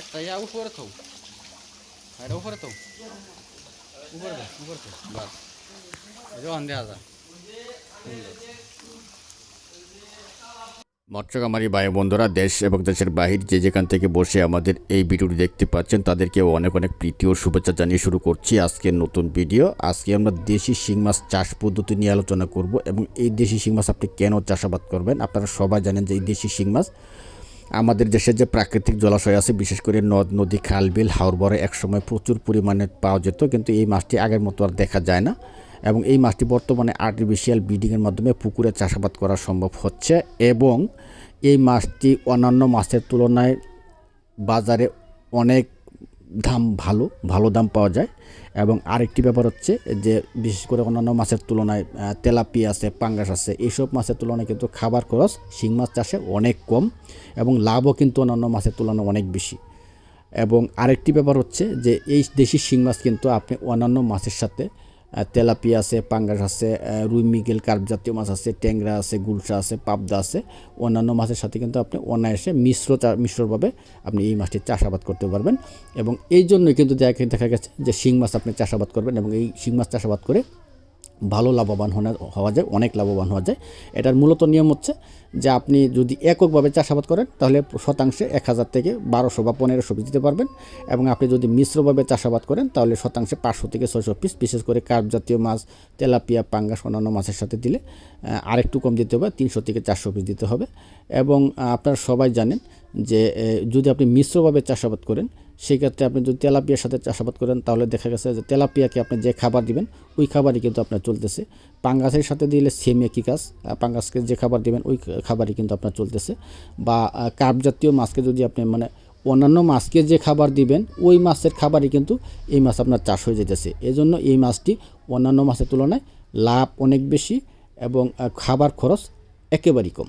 একটা ইয়া উপরে মৎস্যকামারী ভাই বন্ধুরা, দেশ এবং দেশের বাহির যে যেখান থেকে বসে আমাদের এই ভিডিওটি দেখতে পাচ্ছেন, তাদেরকে অনেক অনেক প্রীতি ও শুভেচ্ছা জানিয়ে শুরু করছি আজকের নতুন ভিডিও। আজকে আমরা দেশি শিং মাছ চাষ পদ্ধতি নিয়ে আলোচনা করব এবং এই দেশি শিং মাছ আপনি কেন চাষাবাদ করবেন? আপনারা সবাই জানেন যে এই দেশি শিং মাছ আমাদের দেশে যে প্রাকৃতিক জলাশয় আছে, বিশেষ করে নদ, নদী, খাল, বিল হাওরবরে একসময় প্রচুর পরিমাণে পাওয়া যেত, কিন্তু এই মাছটি আগের মতো আর দেখা যায় না। এবং এই মাছটি বর্তমানে আর্টিফিশিয়াল ব্রিডিংয়ের মাধ্যমে পুকুরে চাষাবাদ করা সম্ভব হচ্ছে এবং এই মাছটি অন্যান্য মাছের তুলনায় বাজারে অনেক দাম ভালো ভালো দাম পাওয়া যায়। এবং আরেকটি ব্যাপার হচ্ছে যে, বিশেষ করে অন্যান্য মাছের তুলনায় তেলাপি আছে, পাঙ্গাস আছে এইসব মাছের তুলনায় কিন্তু খাবার খরচ শিং মাছ চাষে অনেক কম এবং লাভও কিন্তু অন্যান্য মাছের তুলনায় অনেক বেশি। এবং আরেকটি ব্যাপার হচ্ছে যে, এই দেশি শিং মাছ কিন্তু আপনি অন্যান্য মাছের সাথে তেলাপিয়া আছে, পাঙ্গাস আছে রুই মিগেল কার্প জাতীয় মাছ আছে, ট্যাংরা আছে, গুলশা আছে, পাবদা আছে। অন্যান্য মাছের সাথে কিন্তু আপনি অনায়াসে মিশ্র মিশ্রভাবে আপনি এই মাছটি চাষাবাদ করতে পারবেন। এবং এই জন্যই কিন্তু দেখা দেখা গেছে যে শিং মাছ আপনি চাষাবাদ করবেন এবং এই শিং মাছ চাষাবাদ করে ভালো লাভবান হওয়া- যায়, অনেক লাভবান হওয়া যায়। এটার মূলত নিয়ম হচ্ছে যে আপনি যদি এককভাবে চাষাবাদ করেন, তাহলে শতাংশে এক হাজার থেকে বারোশো বা পনেরোশো পিস দিতে পারবেন এবং আপনি যদি মিশ্রভাবে চাষাবাদ করেন, তাহলে শতাংশে পাঁচশো থেকে ছয়শো পিস, বিশেষ করে কার্প জাতীয় মাছ, তেলাপিয়া, পাঙ্গাস অন্যান্য মাছের সাথে দিলে আরেকটু কম দিতে হবে, তিনশো থেকে চারশো পিস দিতে হবে। এবং আপনারা সবাই জানেন যে যদি আপনি মিশ্রভাবে চাষাবাদ করেন, সেক্ষেত্রে আপনি যদি তেলাপিয়ার সাথে চাষাবাদ করেন, তাহলে দেখা গেছে যে তেলাপিয়াকে আপনি যে খাবার দিবেন, ওই খাবারই কিন্তু আপনার চলতেছে। পাঙ্গাসের সাথে দিলে সেম একই কাজ পাঙ্গাসকে যে খাবার দিবেন, ওই খাবারই কিন্তু আপনার চলতেছে। বা কার্প জাতীয় মাছকে যদি আপনি মানে অন্যান্য মাছকে যে খাবার দিবেন, ওই মাছের খাবারই কিন্তু এই মাছ আপনার চাষ হয়ে যেতেছে। এজন্য এই মাছটি অন্যান্য মাছের তুলনায় লাভ অনেক বেশি এবং খাবার খরচ একেবারেই কম।